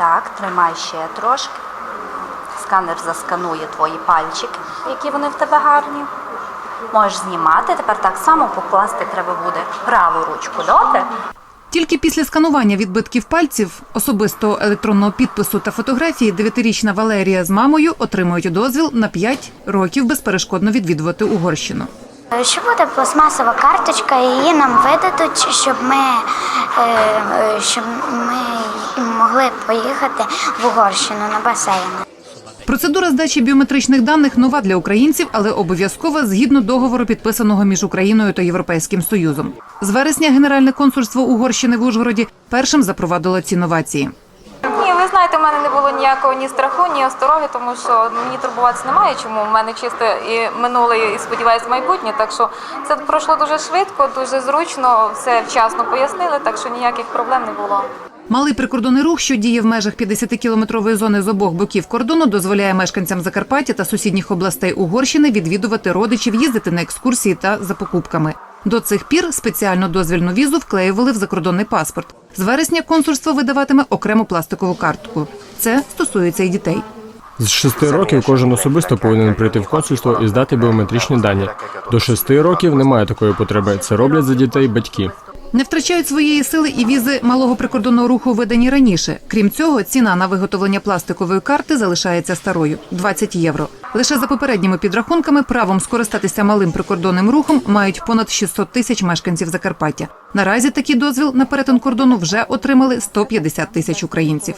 Так, тримай ще трошки. Сканер засканує твої пальчики, які вони в тебе гарні. Можеш знімати, тепер так само покласти треба буде праву ручку, добре? Тільки після сканування відбитків пальців, особистого електронного підпису та фотографії, дев'ятирічна Валерія з мамою отримують дозвіл на 5 років безперешкодно відвідувати Угорщину. Що буде пластмасова карточка, її нам видадуть, щоб ми, е, е, щоб ми могли поїхати в Угорщину на басейн. Процедура здачі біометричних даних нова для українців, але обов'язкова згідно договору, підписаного між Україною та Європейським Союзом. З вересня Генеральне консульство Угорщини в Ужгороді першим запровадило ці новації. Ні, ви знаєте, в мене не було ніякого ні страху, ні остороги, тому що мені турбуватися немає. Чому в мене чисто і минуле, і сподіваюся, майбутнє. Так що це пройшло дуже швидко, дуже зручно, все вчасно пояснили, так що ніяких проблем не було. Малий прикордонний рух, що діє в межах 50-кілометрової зони з обох боків кордону, дозволяє мешканцям Закарпаття та сусідніх областей Угорщини відвідувати родичів, їздити на екскурсії та за покупками. До цих пір спеціальну дозвільну візу вклеювали в закордонний паспорт. З вересня консульство видаватиме окрему пластикову картку. Це стосується і дітей. З 6 років кожен особисто повинен прийти в консульство і здати біометричні дані. До 6 років немає такої потреби. Це роблять за дітей батьки. Не втрачають своєї сили і візи малого прикордонного руху видані раніше. Крім цього, ціна на виготовлення пластикової карти залишається старою 20 євро. Лише за попередніми підрахунками правом скористатися малим прикордонним рухом мають понад 600 тисяч мешканців Закарпаття. Наразі такий дозвіл на перетин кордону вже отримали 150 тисяч українців.